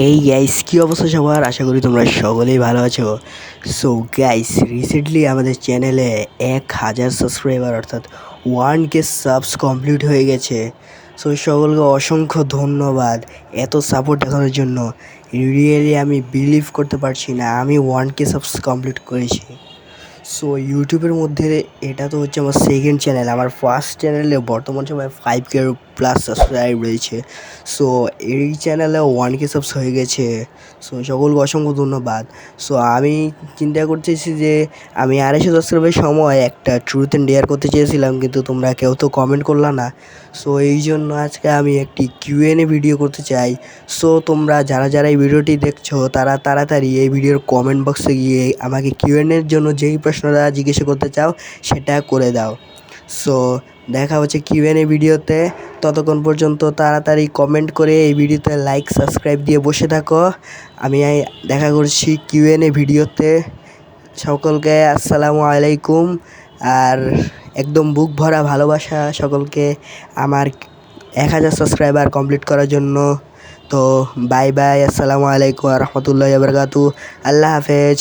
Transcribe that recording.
Hey guys কী অবস্থা সবার? আশা করি তোমরা সকলেই ভালো আছো। সো গাইস রিসেন্টলি আমাদের চ্যানেলে এক হাজার সাবস্ক্রাইবার অর্থাৎ ওয়ান কে সাবস কমপ্লিট হয়ে গেছে। সো সকলকে অসংখ্য ধন্যবাদ এত সাপোর্ট দেখানোর জন্য। রিয়েলি আমি বিলিভ করতে পারছি না, আমি ওয়ান কে সাবস কমপ্লিট করেছি। সো ইউটিউবের মধ্যে এটা তো হচ্ছে আমার সেকেন্ড চ্যানেল আমার ফার্স্ট চ্যানেলে বর্তমান সময় ফাইভ কে প্লাস সাবস্ক্রাইব রয়েছে। সো এই চ্যানেলে ওয়ান কে সাবস হয়ে গেছে। সো সকলকে অসংখ্য ধন্যবাদ। সো আমি চিন্তা করতেছি যে, আমি আড়াইশো সাবস্ক্রাইবের সময় একটা ট্রুথ অ্যান্ড ডেয়ার করতে চেয়েছিলাম, কিন্তু তোমরা কেউ তো কমেন্ট করলা না। সো এই জন্য আজকে আমি একটি কিউএনএ ভিডিও করতে চাই। সো তোমরা যারা যারা এই ভিডিওটি দেখছ, তারা তাড়াতাড়ি এই ভিডিওর কমেন্ট বক্সে গিয়ে আমাকে কিউএনএর জন্য যেই প্রশ্নটা জিজ্ঞাসা করতে চাও, সেটা করে দাও। সো দেখা হচ্ছে কিউএনএ ভিডিওতে। ততক্ষণ পর্যন্ত তাড়াতাড়ি কমেন্ট করে এই ভিডিওতে লাইক সাবস্ক্রাইব দিয়ে বসে থাকো। আমি দেখা করছি কিউএনএ ভিডিওতে। সকলকে আসসালামু আলাইকুম। আর একদম বুক ভরা ভালোবাসা সকলকে আমার এক হাজার সাবস্ক্রাইবার কমপ্লিট করার জন্য। তো বাই বাই আসসালামু আলাইকুম রহমতুল্লাহ বরকাতু আল্লাহ হাফেজ।